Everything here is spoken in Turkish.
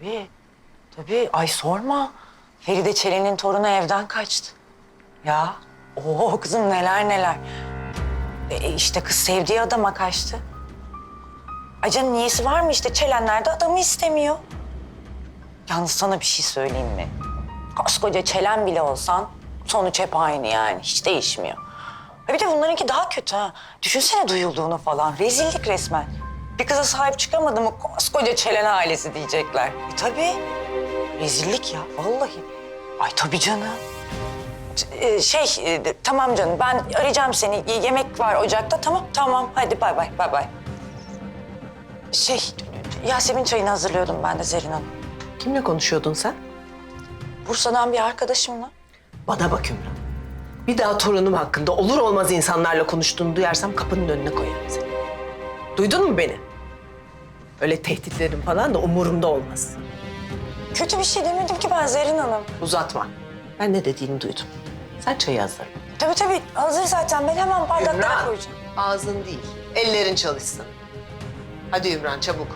Tabii. Tabii. Ay sorma. Feride Çelen'in torunu evden kaçtı. Ya. Oo kızım neler neler. E, işte kız sevdiği adama kaçtı. Ay canım niyesi var mı işte Çelenler de adamı istemiyor. Yalnız sana bir şey söyleyeyim mi? Koskoca Çelen bile olsan sonuç hep aynı yani. Hiç değişmiyor. Ha Bir de bunlarınki daha kötü ha. Düşünsene duyulduğunu falan. Rezillik resmen. Bir kıza sahip çıkamadı mı koskoca Çelen ailesi diyecekler. E tabii. Rezillik ya vallahi. Ay tabii canım. Ee, şey e, tamam canım ben arayacağım seni. Y- Yemek var ocakta tamam tamam hadi bay bay bay bay. Şey Yasemin çayını hazırlıyordum ben de Zerrin Hanım. Kimle konuşuyordun sen? Bursa'dan bir arkadaşımla. Bana bak Ümran. Bir daha torunum hakkında olur olmaz insanlarla konuştuğunu duyarsam kapının önüne koyarım seni. Duydun mu beni? Öyle tehditlerin falan da umurumda olmaz. Kötü bir şey demedim ki ben Zerrin Hanım. Uzatma. Ben ne dediğini duydum. Sen çayı hazır. Tabii tabii hazır zaten ben hemen bardaklara Ümran. koyacağım. Ağzın değil, ellerin çalışsın. Hadi Ümran çabuk.